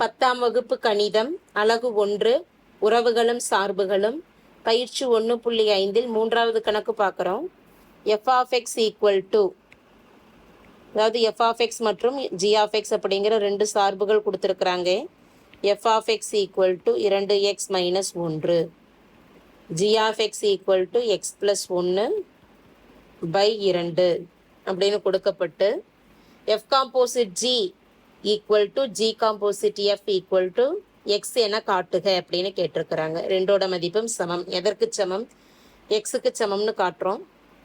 பத்தாம் வகுப்பு கணிதம் அலகு ஒன்று உறவுகளும் சார்புகளும். பயிற்சி ஒன்று புள்ளி ஐந்தில் மூன்றாவது கணக்கு பார்க்குறோம். F of x equal to அதாவது எஃப்ஆஃப்எக்ஸ் மற்றும் ஜி அப்படிங்கிற ரெண்டு சார்புகள் கொடுத்துருக்குறாங்க. F of x equal to இரண்டு எக்ஸ் மைனஸ் ஒன்று. G of x equal to x plus ஒன்று பை இரண்டு. அப்படின்னு கொடுக்கப்பட்டு f composite g equal to g composite f equal to x என காட்டுக அப்படின்னு கேட்டிருக்கிறாங்க. ரெண்டோட மதிப்பும் சமம். எதற்கு சமம்? எக்ஸுக்கு சமம்னு காட்டுறோம்.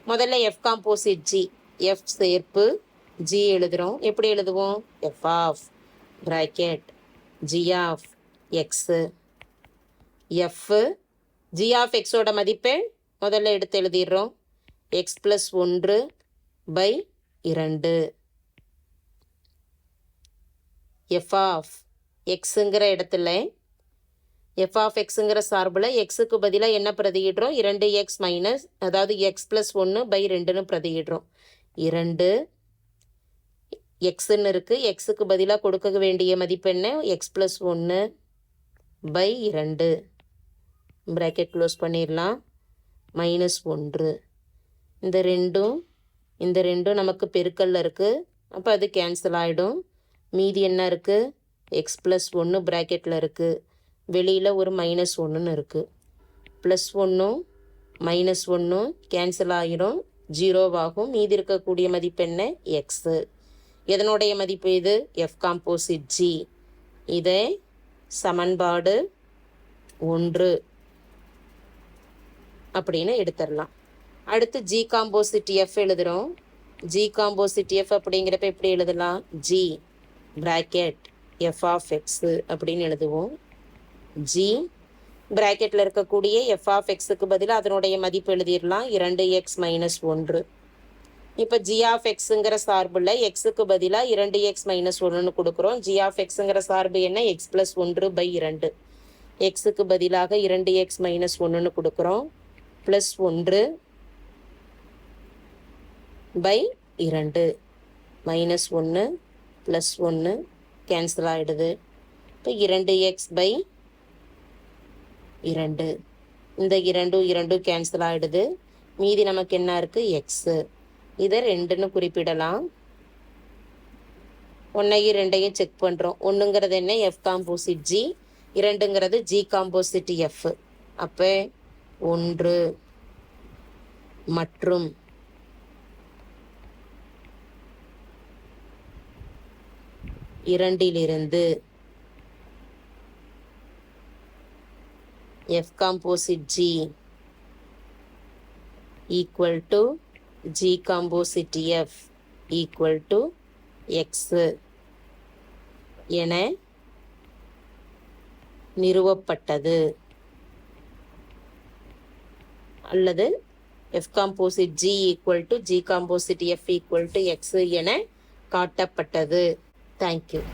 முதல்ல எஃப் காம்போசிட் ஜி எஃப் சேர்ப்பு ஜி எழுதுகிறோம் எப்படி எழுதுவோம்? F of bracket g of x f g of எக்ஸோட மதிப்பெண் முதல்ல எடுத்து எழுதிடுறோம். எக்ஸ் ப்ளஸ் ஒன்று பை இரண்டு. எஃப் ஆஃப் எக்ஸுங்கிற இடத்துல எஃப் ஆஃப் எக்ஸுங்கிற சார்பில் எக்ஸுக்கு பதிலாக என்ன பிரதியிடுறோம்? இரண்டு எக்ஸ் மைனஸ் அதாவது எக்ஸ் ப்ளஸ் ஒன்று பை ரெண்டுன்னு பிரதியிடுறோம். இரண்டு எக்ஸுன்னு இருக்குது எக்ஸுக்கு பதிலாக கொடுக்க வேண்டிய மதிப்பு என்ன? எக்ஸ் ப்ளஸ் ஒன்று பை இரண்டு. ப்ராக்கெட் க்ளோஸ் பண்ணிடலாம். மைனஸ் ஒன்று. இந்த ரெண்டும் இந்த ரெண்டும் நமக்கு பெருக்கல்ல இருக்குது அப்போ அது கேன்சல் ஆகிடும் மீதி என்ன இருக்குது எக்ஸ் ப்ளஸ் ஒன்று ப்ராக்கெட்டில் இருக்குது வெளியில் ஒரு மைனஸ் ஒன்றுன்னு இருக்குது ப்ளஸ் ஒன்றும் மைனஸ் ஒன்றும் கேன்சல் ஆகிடும் ஜீரோவாகும் மீதி இருக்கக்கூடிய மதிப்பு என்ன? எக்ஸு எதனுடைய மதிப்பு இது? எஃப் காம்போசிட் ஜி இதை சமன்பாடு ஒன்று. அப்படின்னு எடுத்துடலாம். அடுத்து ஜி காம்போசிட் எஃப் எழுதுகிறோம் ஜி காம்போசிட் எஃப் அப்படிங்கிறப்ப எப்படி எழுதலாம்? G bracket f of x அப்படின்னு எழுதுவோம். ஜி பிராக்கெட்டில் இருக்கக்கூடிய எஃப் ஆஃப் எக்ஸுக்கு பதிலாக அதனுடைய மதிப்பு எழுதிடலாம். இரண்டு எக்ஸ் மைனஸ் ஒன்று. இப்போ ஜி ஆஃப் எக்ஸுங்கிற சார்பில் எக்ஸுக்கு பதிலாக இரண்டு எக்ஸ் மைனஸ் ஒன்றுன்னு கொடுக்குறோம். ஜி ஆஃப் எக்ஸுங்கிற சார்பு என்ன? எக்ஸ் ப்ளஸ் ஒன்று பை இரண்டு. எக்ஸுக்கு பதிலாக இரண்டு எக்ஸ் மைனஸ் ஒன்றுன்னு கொடுக்குறோம். ப்ளஸ் ஒன்று பை இரண்டு. மைனஸ் ஒன்று ப்ளஸ் ஒன்று கேன்சல் ஆகிடுது இப்போ இரண்டு எக்ஸ் பை இரண்டு. இந்த இரண்டும் இரண்டும் கேன்சல் ஆகிடுது மீதி நமக்கு என்ன இருக்குது எக்ஸு இதை ரெண்டுன்னு குறிப்பிடலாம். ஒன்றையும் ரெண்டையும் செக் பண்ணுறோம் ஒன்றுங்கிறது என்ன? எஃப் காம்போசிட் ஜி இரண்டுங்கிறது ஜி காம்போசிட் எஃப் அப்போ ஒன்று. மற்றும் இரண்டிலிருந்து f composite g equal to g composite f equal to x என நிறுவப்பட்டது. அல்லது f composite g equal to g composite f equal to x என காட்டப்பட்டது. Thank you.